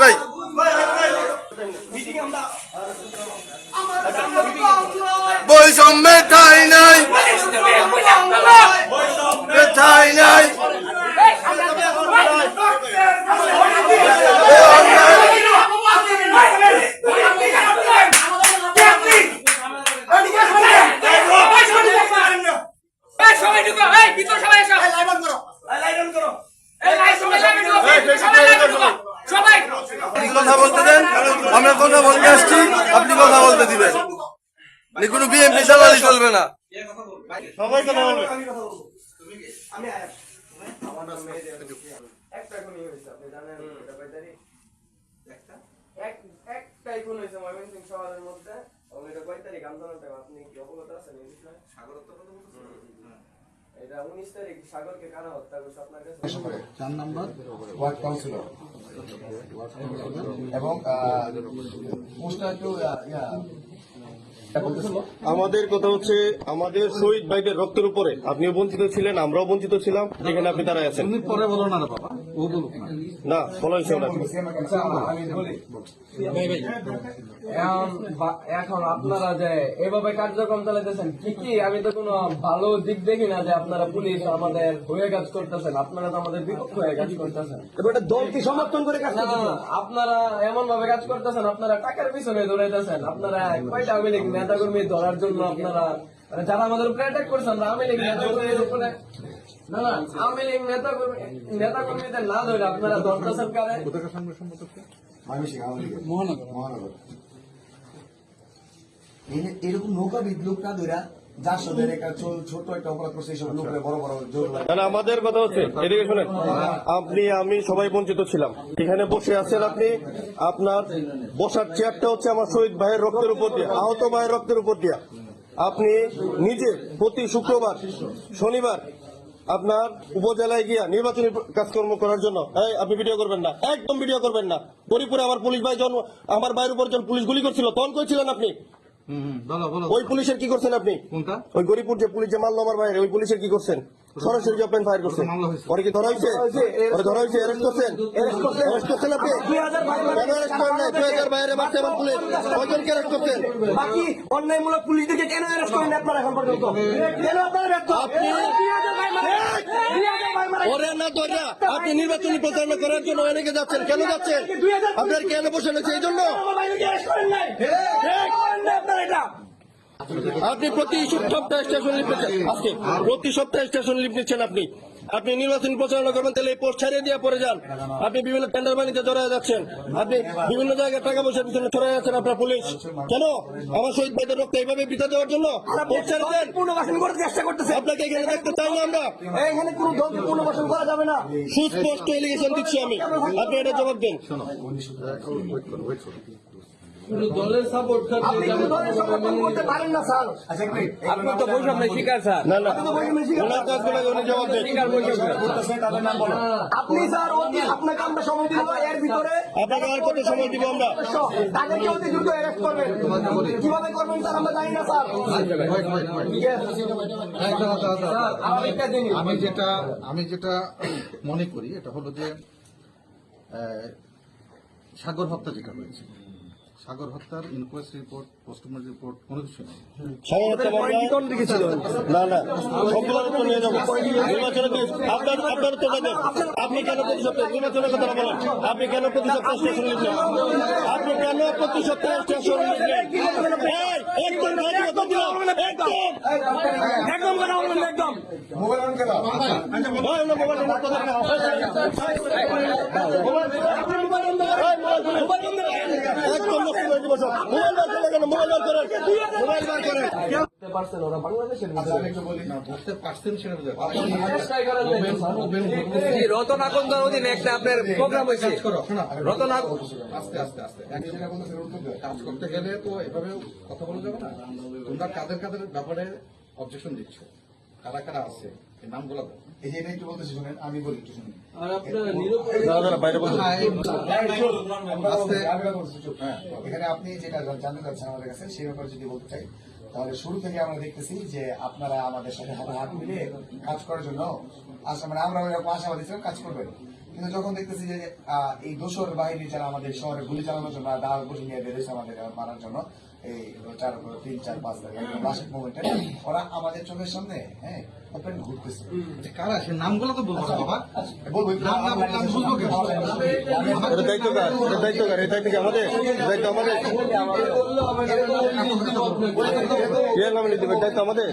ভাই বৈষম্যে ঠাই নাই বলতে দিবেন। মানে কোনো বিএমপি চালালি চলবে না। সবাই কথা বলবে। একটা খুনই হয়েছে আপনি জানেন এটা কয় তারিখ এক একটাই খুন হয়েছে ময়মনসিং শহরের মধ্যে এবং কয় তারিখ আন্দোলনটা আপনি কি অবগত আছেন এই বিষয়ে এটা উনিশ তারিখ সাগরকে কারা হত্যা করছে আপনার কাছে চার নাম্বার? Ward councillor. এবং পোস্টার টু আমাদের কথা হচ্ছে আমাদের শহীদ ভাইদের রক্তের উপরে। আপনিও বঞ্চিত ছিলেন আমরাও বঞ্চিত ছিলাম। যেখানে আপনি দাঁড়ায় আছেন। তুমি পরে বলো না বাবা ও বলুক না। না ফলো হয়েছে ওনাকে আমি বলি এখন আপনারা যে এভাবে কার্যক্রম চালাইতেছেন ঠিকই আমি তো কোনো ভালো দিক দেখি না যে আপনারা পুলিশ আমাদের হয়ে কাজ করতেছেন আপনারা তো আমাদের বিপক্ষ হয়ে কাজ করতেছেন। দলকে সমর্থন করে কাজ আপনারা এমন ভাবে কাজ করতেছেন আপনারা টাকার পিছনে দৌড়াইতেছেন আপনারা কয়টা আওয়ামী লীগ নেতা কর্মী ধরার জন্য আপনারা মানে যারা আমাদের উপরে অ্যাটাক করছেন আমরা আওয়ামী লীগ নেতা কর্মীর উপরে না না আওয়ামী লীগ নেতা কর্মী নেতা কর্মীদের না ধরে আপনারা দলটা সরকারে লীগের। মহানগর এই- এরকম নৌকা ধরা করছে লাগে না না, আমাদের কথা হচ্ছে এদিকে শোনেন আপনি আমি সবাই বঞ্চিত ছিলাম। এখানে বসে আছেন আপনি আপনার বসার চেয়ারটা হচ্ছে আমার শহীদ ভাইয়ের রক্তের উপর দিয়ে আহত ভাইয়ের রক্তের উপর দিয়া। আপনি নিজে প্রতি শুক্রবার শনিবার আপনার উপজেলায় গিয়া নির্বাচনী কাজকর্ম করার জন্য এই আপনি ভিডিও করবেন না একদম ভিডিও করবেন না। পরিপুরে আমার পুলিশ ভাই জন্ম আমার ভাইয়ের উপর যখন পুলিশ গুলি করছিল তখন কইছিলেন আপনি? ওই পুলিশের কি করছেন আপনি? ওই গরিবপুর যে পুলিশ যে মারলো আমার বাইরে ওই পুলিশের কি করছেন? সরাসরি জব ফায়ার করছেন। ওরে কি ধরা হয়েছে? ওরে ধরা হয়েছে অ্যারেস্ট করছেন? অ্যারেস্ট করছেন। আপনি? কেন অ্যারেস্ট করেন নাই দুই হাজার বাইরে মারছে আমার পুলিশ। কয়জনকে অ্যারেস্ট করছেন? বাকি অন্যায়মূলক পুলিশদেরকে কেন অ্যারেস্ট করেন আপনারা এখন পর্যন্ত? কেন আপনারা ব্যর্থ? আপনি ওরে না ধরা আপনি নির্বাচনী প্রচারণা করার জন্য অনেকে যাচ্ছেন। কেন যাচ্ছেন? আপনার কেন বসে রয়েছে এই জন্য? আপনি প্রতি সপ্তাহে স্টেশন লিপ নিচ্ছেন। আজকে প্রতি সপ্তাহে স্টেশন লিপ নিচ্ছেন আপনি। আপনি নির্বাচনী প্রচারণা করবেন তাহলে এই পোস্ট ছাড়িয়ে দিয়ে পরে যান। আপনি বিভিন্ন টেন্ডার বাণিজ্যে জড়ায় যাচ্ছেন। আপনি বিভিন্ন জায়গায় টাকা পয়সার পিছনে ছড়ায় যাচ্ছেন আপনার পুলিশ। কেন? আমার শহীদ ভাইদের রক্ত এইভাবে বিতা দেওয়ার জন্য পোস্ট ছেড়ে দেন। পুনর্বাসন করতে চেষ্টা করতেছে। আপনাকে এখানে দেখতে চাই না আমরা। এখানে কোনো দলকে পুনর্বাসন করা যাবে না। সুস্পষ্ট এলিগেশন দিচ্ছি আমি। আপনি এটা জবাব দেন। দলের সাপোর্ট আপনি কিন্তু দলের সমর্থন করতে পারেন না স্যার? আচ্ছা এক মিনিট আপনি তো বৈষম্যের শিকার স্যার। না না। ওনার কাজগুলো উনি জবাব দেন। করতেছে তাদের নাম বলো আপনি স্যার অতি আপনাকে আমরা সময় দিব এর ভিতরে আপনাকে আর কত সময় দিব আমরা? তাদেরকে অতি দ্রুত অ্যারেস্ট করবেন। কীভাবে করবেন স্যার আমরা জানি না স্যার। আমি যেটা আমি যেটা মনে করি এটা হলো যে সাগর হত্যা যেটা হয়েছে। সাগর হত্যার ইনকোয়েস্ট রিপোর্ট পোস্টমর্টম রিপোর্ট কোনো কিছু নেই। স্বাগত মামলা না না সবগুলো তো নিয়ে যাব। নির্বাচনে কি- আপনার আপনার তো আপনি কেন প্রতি সপ্তাহে নির্বাচনের কথা বলেন। আপনি কেন প্রতি সপ্তাহে স্টেশন লিখলেন? আপনি কেন প্রতি সপ্তাহে স্টেশন একদম একদম। কথা বলবেন একদম। মোবাইল অন করো ভাই, আমরা মোবাইল। একদম মোবাইল বার কেন? মোবাইল বার। মোবাইল বার। পারছেন ওরা বাংলাদেশের বলি। রতন আকন্দার অধীনে একটা আপনার প্রোগ্রাম হয়েছে। রতন আস্তে আস্তে আস্তে। কাজ করতে গেলে তো এভাবে কথা বলা যাবে না। তোমরা কাদের কাদের ব্যাপারে অবজেকশন দিচ্ছ? কারা কারা আছে? এই নামগুলো দাও এই যে এটা একটু বলতেছি শুনেন আমি বলি একটু শুনুন। আর আপনারা নিরুপায় দাঁড়া, দাঁড়া, বাইরে বলুন। আস্তে হ্যাঁ, এখানে আপনি যেটা জানতে চাচ্ছেন আমাদের কাছে সেই ব্যাপারে যদি বলতে চাই তাহলে শুরু থেকে আমরা দেখতেছি যে আপনারা আমাদের সাথে হাতে হাত মিলিয়ে কাজ করার জন্য আশা মানে আমরা ওইরকম আশাবাদী ছিলাম কাজ করবেন। কিন্তু যখন দেখতেছি যে আহ, এই দোসর বাহিনী যারা আমাদের শহরে গুলি চালানোর জন্য ডাল বসে নিয়ে বেরোছে আমাদের মারার জন্য এই চার তিন চার পাঁচ তারিখ একদম লাস্টের মোমেন্টে ওরা আমাদের চোখের সামনে হ্যাঁ ওপেন ঘুরতেছে। কারা? সে নামগুলো তো বলব না বাবা। বলব নাম না বললে আমি বুঝব কি? এটা দায়িত্ব কার? এটা দায়িত্ব কার? এই দায়িত্ব আমাদের? দায়িত্ব আমাদের? কে নামে নিতে হবে দায়িত্ব আমাদের?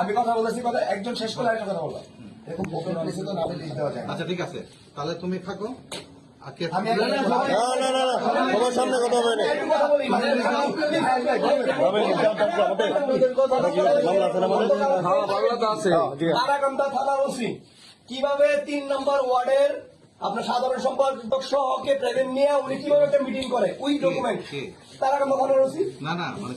আমি কথা বলেছি কথা একজন শেষ করে একটা কথা বললাম। এরকম ওপেন প্লেসে তো নামে লিস্ট দেওয়া যায় আচ্ছা ঠিক আছে। তাহলে তুমি থাকো। কে সবার সামনে কথা হবে কি কীভাবে তিন নম্বর ওয়ার্ডের আপনার সাধারণ সম্পাদক সহকে প্রেজেন্ট নিয়ে উনি কীভাবে একটা মিটিং করে? উই ডকুমেন্ট কে? তারাকান্দা থানার ওসি। না না মানে